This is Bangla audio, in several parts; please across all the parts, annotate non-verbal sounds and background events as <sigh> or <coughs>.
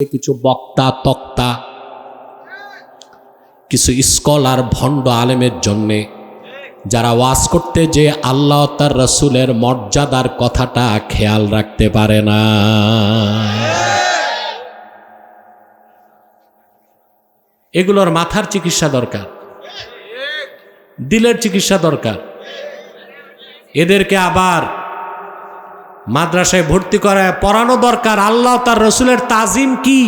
কিছু বক্তা, তক্তা, কিছু স্কলার ভণ্ড আলেমের জন্যে যারা ওয়াজ করতে যে আল্লাহ তার রসুলের মর্যাদার কথাটা খেয়াল রাখতে পারে না। এগুলোর মাথার চিকিৎসা দরকার, দিলের চিকিৎসা দরকার। এদেরকে আবার মাদ্রাসায় ভর্তি করায় পড়ানো দরকার। আল্লাহ তার রসুলের তাজিম কি?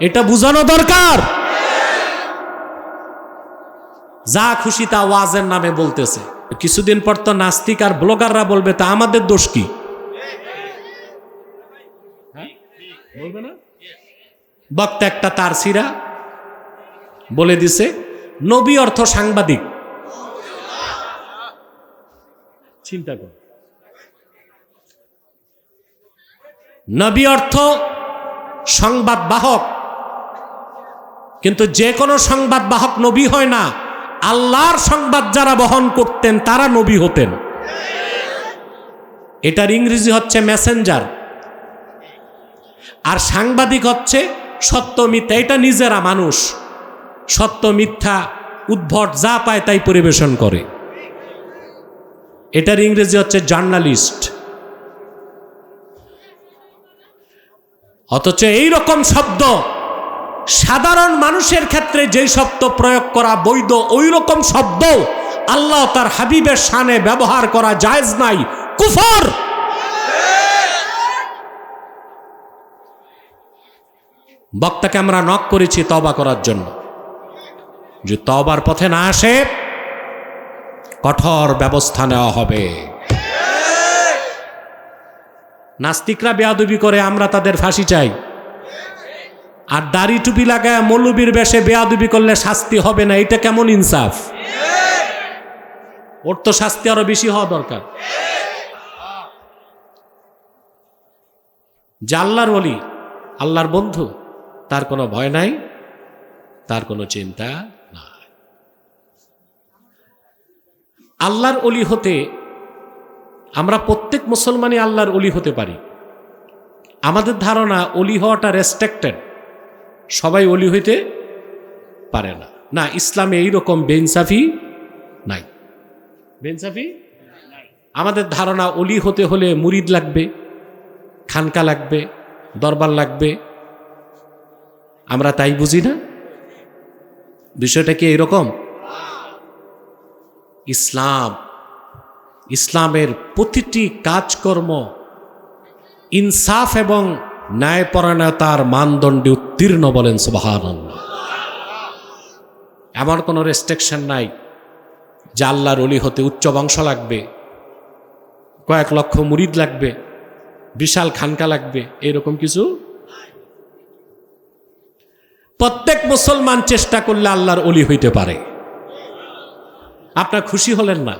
এটা বুঝানো দরকার। যা খুশি তা ওয়াজের নামে বলতেছে। কিছুদিন পর তো নাস্তিক আর ব্লগাররা বলবে, তা আমাদের দোষ কি? বক্তা একটা তার সিরা বলে দিছে, নবী অর্থ সাংবাদিক। চিন্তা কর। নবী অর্থ সংবাদ বাহক। কিন্তু যে কোনো সংবাদ বাহক নবী হয় না। আল্লাহর সংবাদ যারা বহন করতেন, তারা নবী হতেন। এটার ইংরেজি হচ্ছে মেসেঞ্জার। আর সাংবাদিক হচ্ছে সত্য মিথ্যা, এটা নিজেরা মানুষ। সত্য মিথ্যা, উদ্ভট, যা পায় তাই পরিবেশন করে। এটার ইংরেজি হচ্ছে জার্নালিস্ট। অথচ এই রকম শব্দ সাধারণ মানুষের ক্ষেত্রে যেই শব্দ প্রয়োগ করা বৈধ ওই রকম শব্দ আল্লাহ তার হাবিবের সানে ব্যবহার করা জায়েজ নাই। কুফর! বক্তাকে আমরা নক করেছি তবা করার জন্য। যে তবার পথে না আসে, কঠোর ব্যবস্থা নেওয়া হবে। নাস্তিকরা বেয়াদবি করে, আমরা তাদের ফাঁসি চাই। আর দাড়ি টুপি লাগায় মৌলবীর বেশে বেয়াদবি করলে শাস্তি হবে না, এটা কেমন ইনসাফ? ওর তো শাস্তি আরও বেশি হওয়া দরকার। যে আল্লাহর বলি আল্লাহর বন্ধু, তার কোনো ভয় নাই, তার কোনো চিন্তা নাই। আল্লাহর অলি হতে আমরা প্রত্যেক মুসলমানই আল্লাহর অলি হতে পারি। আমাদের ধারণা অলি হওয়াটা রেস্ট্রিক্টেড সবাই অলি হইতে পারে না। না, ইসলামে এইরকম বেইনসাফি নাই। বেইনসাফি আমাদের ধারণা অলি হতে হলে মুরিদ লাগবে, খানকা লাগবে, দরবার লাগবে। আমরা তাই বুঝি না? বিষয়টা কি এরকম ইসলাম ইসলামের প্রতিটি কাজকর্ম, ইনসাফ এবং ন্যায়পরায়ণতার মানদণ্ডে উত্তীর্ণ বলেন সুবাহান এমন কোনো রেস্ট্রিকশন নাই যে আল্লাহর অলি হতে উচ্চ বংশ লাগবে, কয়েক লক্ষ মুরিদ লাগবে, বিশাল খানকা লাগবে, এরকম কিছু প্রত্যেক মুসলমান চেষ্টা করলে আল্লাহর অলি হইতে পারে। আপনার খুশি হলেন না?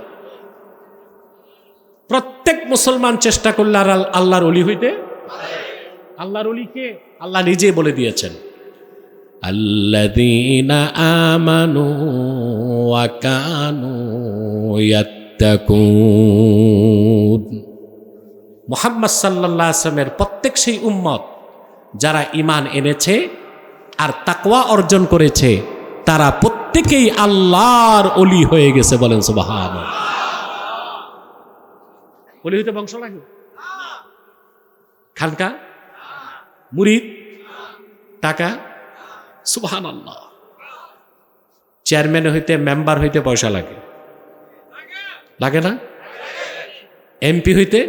প্রত্যেক মুসলমান চেষ্টা করলে আর আল্লাহর অলি হইতে আল্লাহর অলিকে আল্লাহ নিজে বলে দিয়েছেন। মুহাম্মদ সাল্লাল্লাহু আলাইহি ওয়াসাল্লামের প্রত্যেক সেই উম্মত যারা ঈমান এনেছে আর তাকওয়া অর্জন করেছে, তারা প্রত্যেকেই আল্লাহর অলি হয়ে গেছে বলেন সুবহানাল্লাহ। অলি হইতে বংশ লাগে? খানকা? মুরিদ? টাকা? সুবহান চেয়ারম্যান হইতে মেম্বার হইতে পয়সা লাগে। লাগে না? এমপি হইতে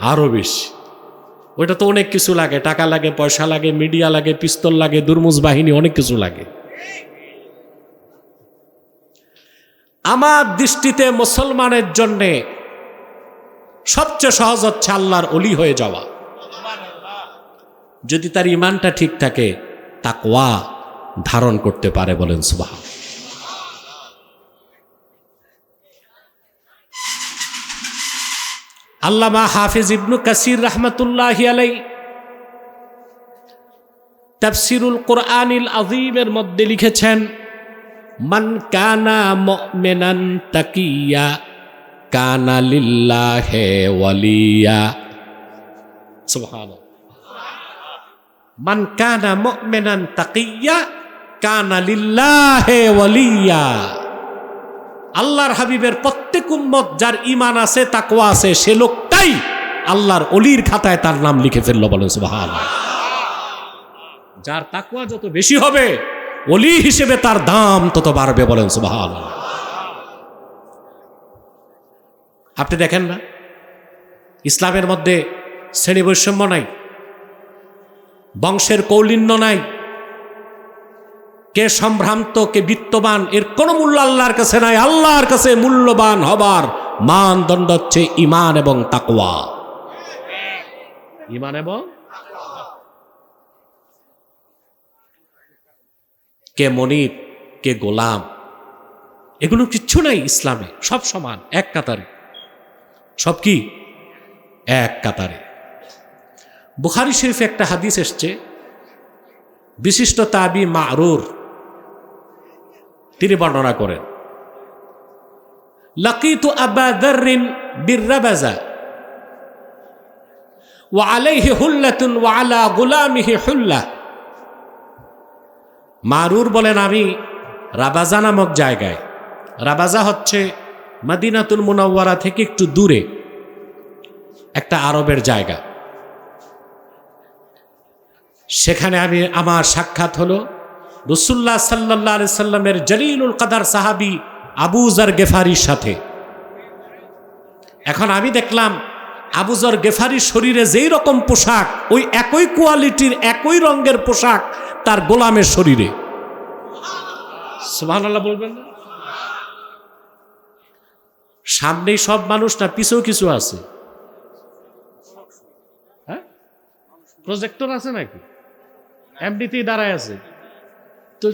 আরও বেশি। ওইটা তো অনেক কিছু লাগে। টাকা লাগে, পয়সা লাগে, মিডিয়া লাগে, পিস্তল লাগে, দুর্মুজ বাহিনী, অনেক কিছু লাগে। আমার দৃষ্টিতে মুসলমানের জন্যে সবচেয়ে সহজ হচ্ছে আল্লাহর অলি হয়ে যাওয়া। যদি তার ইমানটা ঠিক থাকে, তাকওয়া ধারণ করতে পারে বলেন সুবাহ আল্লামা হাফিজ ইবনু কাসির রহমতুল্লাহ আলাই তাফসিরুল কোরআনিল আজিমের মধ্যে লিখেছেন, মান কানা মুমিনান তাকিয়া কানা লিল্লাহে ওয়ালিয়া মান কানা মুমিনান তাকিয়া কানা লিল্লাহে ওয়ালিয়া। আল্লাহর হাবিবের প্রত্যেক উম্মত যার ইমান আছে, তাকওয়া আছে, সে লোকটাই আল্লাহর অলির খাতায় তার নাম লিখে ফেলল বলেন সুবহান যার তাকওয়া যত বেশি হবে অলি হিসেবে তার দাম তত বাড়বে বলেন সুবহান আপনি দেখেন না? ইসলামের মধ্যে শ্রেণি বৈষম্য নাই, বংশের কৌলিন্য নাই। কে সম্ভ্রান্ত, কে বিত্তবান, এর কোনো মূল্য আল্লাহর কাছে নাই। আল্লাহর কাছে মূল্যবান হবার মানদণ্ড হচ্ছে ইমান এবং তাকওয়া। ইমান এবং কে মনিব, কে গোলাম, এগুলো কিচ্ছু নাই ইসলামে, সব সমান, এক কাতারে। সব কি? এক কাতারে। বুখারি শরীফে একটা হাদিস এসছে, বিশিষ্ট তাবি মারুর, তিনি বর্ণনা করেন, লাকিতু আবা দাররিন বিররাবাজা হুল্লাতুন ওয়া আলা গুলামিহি হুল্লা। মারুর বলেন, আমি রাবাজা নামক জায়গায়, রাবাজা হচ্ছে মদিনাতুল মুনাওয়ারা থেকে একটু দূরে, একটা আরবের জায়গা। সেখানে আমি, আমার সাক্ষাৎ হলো রসুল্লাহ সাল্লাহ সাল্লামের জলিলুল কাদার সাহাবি আবুজার গেফারির সাথে। এখন আমি দেখলাম আবুজর গেফারির শরীরে যেই রকম পোশাক, ওই একই কোয়ালিটির, একই রঙের পোশাক তার গোলামের শরীরে। আল্লাহ বলবেন না? সামনেই সব মানুষ না, পিছেও কিছু আছে। হ্যাঁ? প্রজেক্টর আছে নাকি? এমডিতেই দাঁড়ায় আছে। তো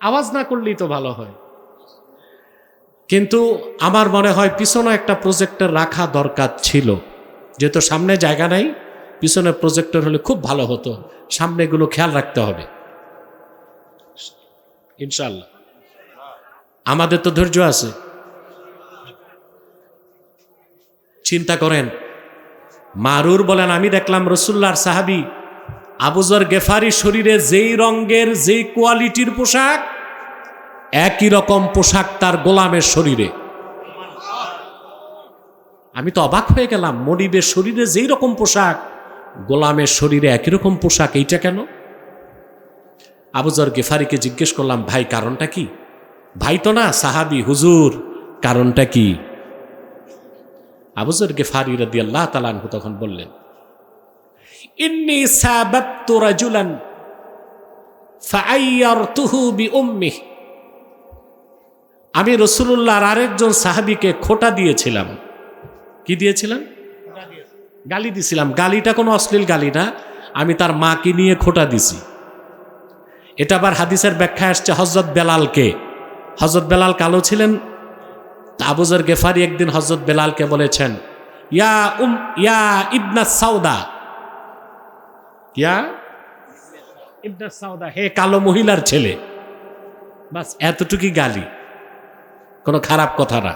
আওয়াজ না করলেই তো ভালো হয়। কিন্তু আমার মনে হয় পিছনে একটা প্রজেক্টর রাখা দরকার ছিল। যেহেতু সামনে জায়গা নাই, পিছনে প্রজেক্টর হলে খুব ভালো হতো। সামনে এগুলো খেয়াল রাখতে হবে। ইনশাল্লাহ আমাদের তো ধৈর্য আছে। চিন্তা করেন। মারুর বলেন, আমি দেখলাম রসুল্লার সাহাবি আবুজর গেফারি শরীরে যেই রঙের, যেই কোয়ালিটির পোশাক, একই রকম পোশাক তার গোলামের শরীরে। আমি তো অবাক হয়ে গেলাম, মনিবের শরীরে যেই রকম পোশাক, গোলামের শরীরে একই রকম পোশাক, এইটা কেন? আবুজর গেফারিকে জিজ্ঞেস করলাম, ভাই, কারণটা কি? ভাই তো না, সাহাবি, হুজুর, কারণটা কি? আবুজর গেফারি রাদি আল্লাহ তালানহু তখন বললেন, ইন্নি সাবাবতু রাজুলান ফাআইয়ারতুহু বিউম্মিহ। আমি রসুলুল্লাহর আরেকজন সাহাবীকে খোটা দিয়েছিলাম। কি দিয়েছিলাম গালি দিছিলাম। গালিটা কোনো অশ্লীল গালি না। আমি তার মাকে নিয়ে খোটা দিছি। এটা আবার হাদিসের ব্যাখ্যা আসছে হজরত বেলালকে। হজরত বেলাল কালো ছিলেন আবুজর গেফারি একদিন হজরত বেলালকে বলেছেন, ইয়া উম, ইয়া ইবনা সাউদা। ইয়া ইবনা সাউদা, হে কালো মহিলার ছেলে, বাস এতটুকুই গালি, কোনো খারাপ কথা না।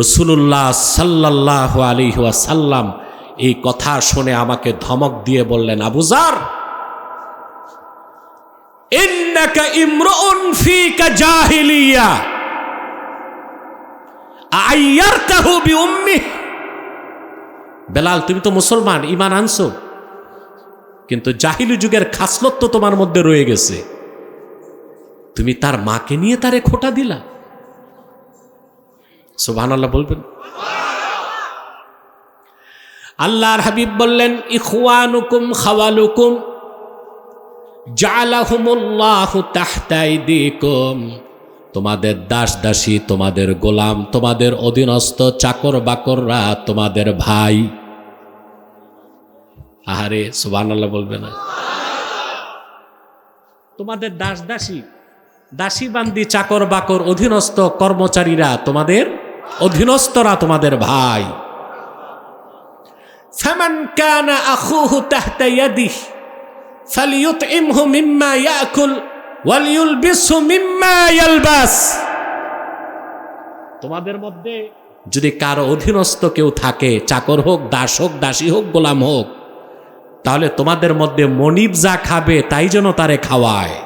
রসুল্লাহ সাল্লাহ আলী সাল্লাম এই কথা শুনে আমাকে ধমক দিয়ে বললেন, আবুজার ইমরুন ফিকা জাহিলিয়া। আইয়ারতাহু বিউম্মিহ বেলাল, তুমি তো মুসলমান ইমান আনছো। কিন্তু জাহিলি যুগের খাসলত তো তোমার মধ্যে রয়ে গেছে। তুমি তার মাকে নিয়ে তারে খোটা দিলা। সুবহান আল্লাহ বলবেন। আল্লাহর হাবিব বললেন, ইখওয়ানুকুম খাওয়ালুকুম, জালাহুমুল্লাহু তাহতা আইদিকুম। তোমাদের দাস দাসী তোমাদের গোলাম, তোমাদের অধীনস্থ চাকর বাকররা, তোমাদের ভাই। আহারে, সুবহানাল্লাহ বলবে না। তোমাদের দাস দাসী দাসী বান্দি চাকর বাকর, অধীনস্থ কর্মচারীরা, তোমাদের অধীনস্থরা, তোমাদের ভাই। ফামান কানা আখুহু তাহতা ইয়াদিহ ফালিয়ুতইমহু মিম্মা ইয়াকুল তোমাদের মধ্যে যদি কারও অধীনস্থ কেউ থাকে চাকর হোক দাস হোক দাসী হোক গোলাম হোক তাহলে তোমাদের মধ্যে মনিব যা খাবে তাই যেন তারে খাওয়ায়।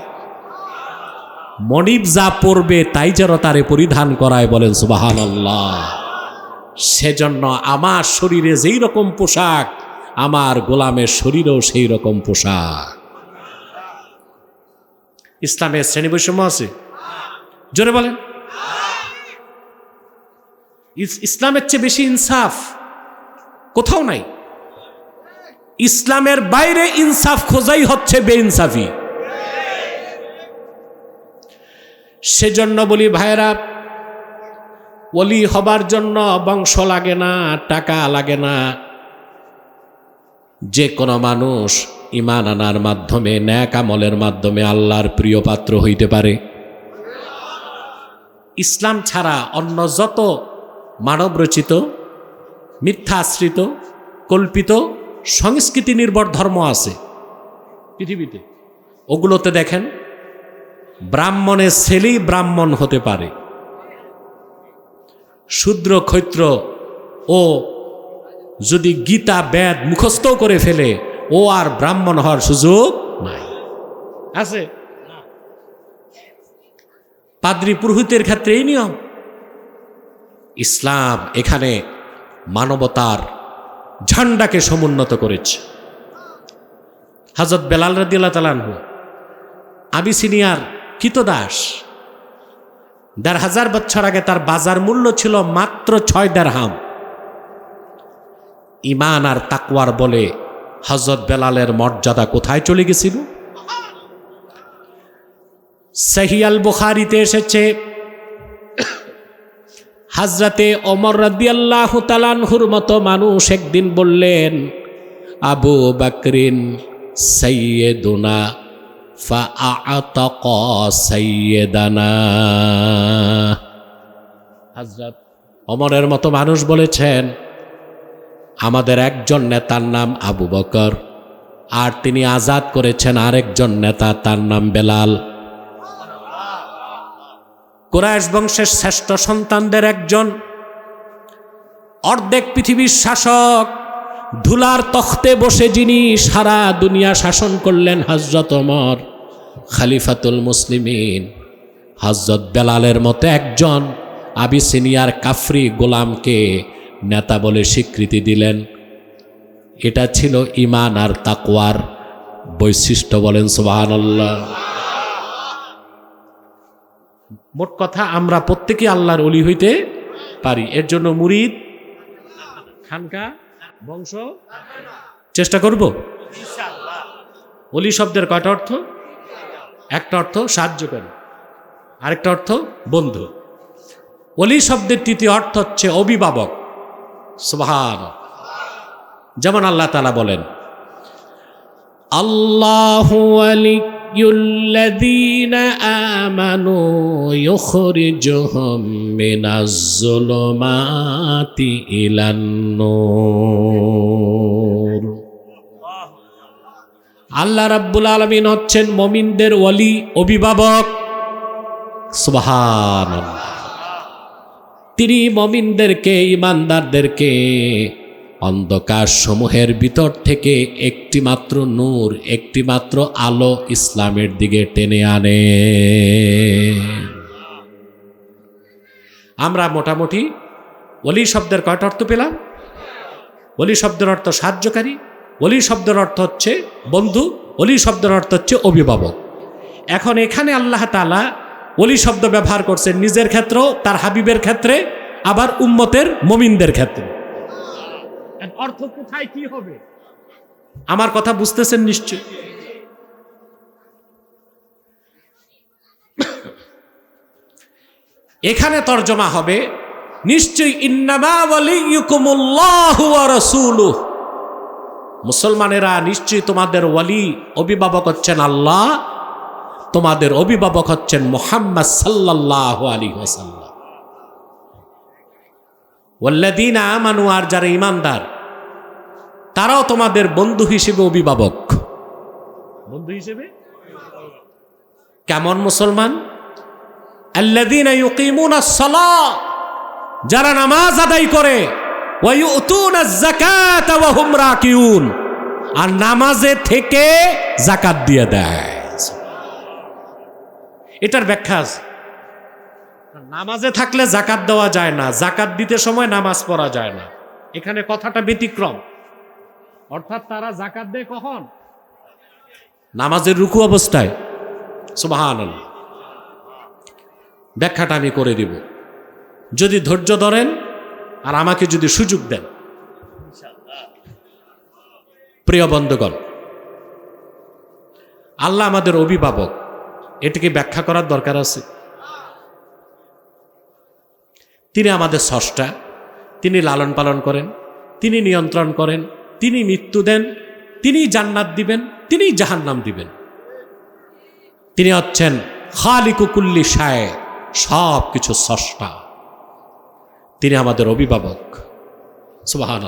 মনিব যা পরবে তাই যেন তারে পরিধান করায় বলেন সুবাহান আল্লাহ সেজন্য আমার শরীরে যেই রকম পোশাক আমার গোলামের শরীরেও সেই রকম পোশাক। ইসলামের শ্রেণি বৈষম্য আছে? জোরে বলেন। ইসলামের চেয়ে বেশি ইনসাফ কোথাও নাই। ইসলামের বাইরে ইনসাফ খোঁজাই হচ্ছে বেইনসাফি। সেজন্য বলি ভাইরা ওলি হবার জন্য বংশ লাগে না, টাকা লাগে না। যে কোনো মানুষ ইমান আনার মাধ্যমে, ন্যাক আমলের মাধ্যমে আল্লাহর প্রিয় পাত্র হইতে পারে। ইসলাম ছাড়া অন্য যত মানবরচিত মিথ্যা আশ্রিত কল্পিত সংস্কৃতি নির্ভর ধর্ম আছে পৃথিবীতে, ওগুলোতে দেখেন ব্রাহ্মণের ছেলেই ব্রাহ্মণ হতে পারে। শূদ্র, ক্ষৈত্র ও যদি গীতা, বেদ মুখস্থ করে ফেলে ও আর ব্রাহ্মণ হওয়ার সুযোগ নাই। আছে? পাদ্রী পুরোহিতের ক্ষেত্রে এই নিয়ম। ইসলাম এখানে মানবতার ঝান্ডাকে সমুন্নত করেছে। হজরত বেলাল রাদিল্লা তালানহু আবিসিনিয়ার কিতদাস, দেড় হাজার বছর আগে তার বাজার মূল্য ছিল মাত্র ছয় দেড় হাম ইমান আর তাকওয়ার বলে হজরত বেলালের মর্যাদা কোথায় চলে গেছিল? সহিয়াল বুখারিতে এসেছে হাজরাতে অমর রাদিয়াল্লাহ তালানহুর মতো মানুষ একদিন বললেন, আবু বাকরিন সৈয়দুনা ফাআতাক সৈয়দানা হাজরত অমরের মতো মানুষ বলেছেন আমাদের একজন নেতার নাম আবু বকর, আর তিনি আজাদ করেছেন আরেকজন নেতা, তার নাম বেলাল। কুরাইশ বংশের শ্রেষ্ঠ সন্তানদের একজন। অর্ধেক পৃথিবীর শাসক, ধুলার তখতে বসে যিনি সারা দুনিয়া শাসন করলেন হজরত অমর খালিফাতুল মুসলিমিন। হজরত বেলালের মতো একজন আবিসিনিয়ার কাফরি গোলামকে নেতা বলে স্বীকৃতি দিলেন। এটা ছিল ইমান আর তাকওয়ার বৈশিষ্ট্য বলেন, সুবহানাল্লাহ। মোট কথা, আমরা প্রত্যেকে আল্লাহর অলি হইতে পারি। এর জন্য মুরিদ, খানকা, বংশ চেষ্টা করব। অলি শব্দের কয়টা অর্থ? একটা অর্থ সাহায্যকারী, আরেকটা অর্থ বন্ধু। অলি শব্দের তৃতীয় অর্থ হচ্ছে অভিভাবক। সুবহান যেমন আল্লাহ তালা বলেন আল্লাহ الذين آمنوا يخرجهم من الظلمات إلى النور আল্লাহ রাব্বুল আলমিন হচ্ছেন মমিনদের ওয়ালি অভিভাবক সুবহান তিনি মমিনদেরকে, ইমানদারদেরকে অন্ধকার সমূহের ভিতর থেকে একটি মাত্র নূর একটি মাত্র আলো ইসলামের দিকে টেনে আনে। আমরা মোটামুটি অলি শব্দের কয়টা অর্থ পেলাম? অলি শব্দের অর্থ সাহায্যকারী অলি শব্দের অর্থ হচ্ছে বন্ধু অলি শব্দের অর্থ হচ্ছে অভিভাবক। এখন এখানে আল্লাহ তালা অলি শব্দ ব্যবহার করছেন নিজের ক্ষেত্রেও তার হাবিবের ক্ষেত্রে আবার উম্মতের মমিনদের ক্ষেত্রে। অর্থ কোথায় কি হবে? আমার কথা বুঝতেছেন নিশ্চয়? <coughs> এখানে তর্জমা হবে নিশ্চয়ই মুসলমানেরা নিশ্চয়ই তোমাদের ওয়ালি অভিভাবক হচ্ছেন আল্লাহ তোমাদের অভিভাবক হচ্ছেন মোহাম্মদ সাল্লাল্লাহু আলাইহি ওয়াসাল্লাম। ওয়াল্লাযীনা আমানু আর যারা ইমানদার তারাও তোমাদের বন্ধু হিসেবে অভিভাবক। বন্ধু হিসেবে? কেমন মুসলমান? যারা নামাজ আদায় করে আর নামাজে থেকে জাকাত দিয়ে দেয়। এটার ব্যাখ্যা আছে। নামাজে থাকলে জাকাত দেওয়া যায় না জাকাত দিতে সময় নামাজ পড়া যায় না। এখানে কথাটা ব্যতিক্রম। অর্থাৎ তারা জাকাত দেয় কখন? নামাজের রুকু অবস্থায়। সুবাহান ব্যাখ্যাটা আমি করে দিব। যদি ধৈর্য ধরেন আর আমাকে যদি সুযোগ দেন। প্রিয় বন্ধুগণ, আল্লাহ আমাদের অভিভাবক। এটিকে ব্যাখ্যা করার দরকার আছে। তিনি আমাদের স্রষ্টা, তিনি লালন পালন করেন, তিনি নিয়ন্ত্রণ করেন, তিনি মৃত্যু দেন, তিনি জান্নাত দিবেন, তিনি জাহান্নাম দিবেন। তিনি হচ্ছেন খালিকুকুল্লি সায় সব কিছু স্রষ্টা। তিনি আমাদের অভিভাবক। সুবাহান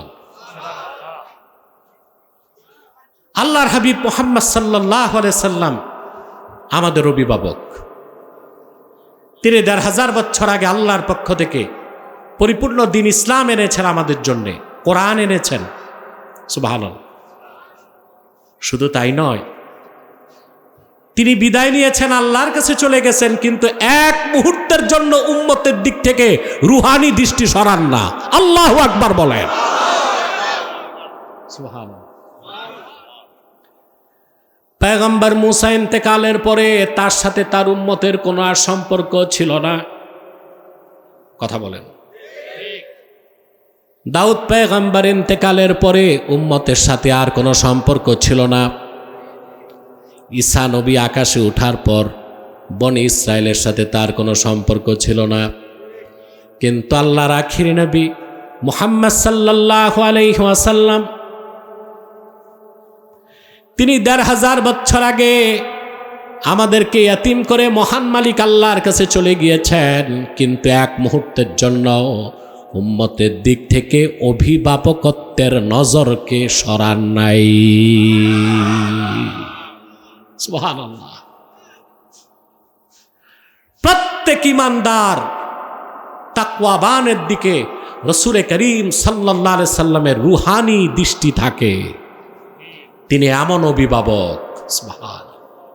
আল্লাহর হাবিব মোহাম্মদ সাল্লাহ সাল্লাম আমাদের অভিভাবক। তিনি দেড় হাজার বছর আগে আল্লাহর পক্ষ থেকে পরিপূর্ণ দিন ইসলাম এনেছেন আমাদের জন্যে, কোরআন এনেছেন। সুবাহান শুধু তাই নয়, তিনি বিদায় নিয়েছেন, আল্লাহর কাছে চলে গেছেন, কিন্তু এক মুহূর্তের জন্য উম্মতের দিক থেকে রুহানি দৃষ্টি সরান না। আল্লাহ আকবার বলেন। পেগম্বর মুসা ইন্তেকালের পরে তার সাথে তার উম্মতের কোনো আর সম্পর্ক ছিল না। কথা বলেন। দাউদ পেগম্বর ইন্তেকালের পরে উম্মতের সাথে আর কোনো সম্পর্ক ছিল না। ঈসা নবী আকাশে ওঠার পর বনে ইসরায়েলের সাথে তার কোনো সম্পর্ক ছিল না। কিন্তু আল্লাহর আখিরি নবী মুহাম্মদ সাল্লাহ আলাইসাল্লাম তিনি দেড় হাজার বছর আগে আমাদেরকে এতিম করে মহান মালিক আল্লাহর কাছে চলে গিয়েছেন। কিন্তু এক মুহূর্তের জন্য উম্মতের দিক থেকে অভিভাবকত্বের নজরকে সরান নাই। প্রত্যেক ইমানদার তাকওয়াবানের দিকে রসুরে করিম সাল্লাহ সাল্লামের রুহানি দৃষ্টি থাকে। তিনি এমন অভিভাবক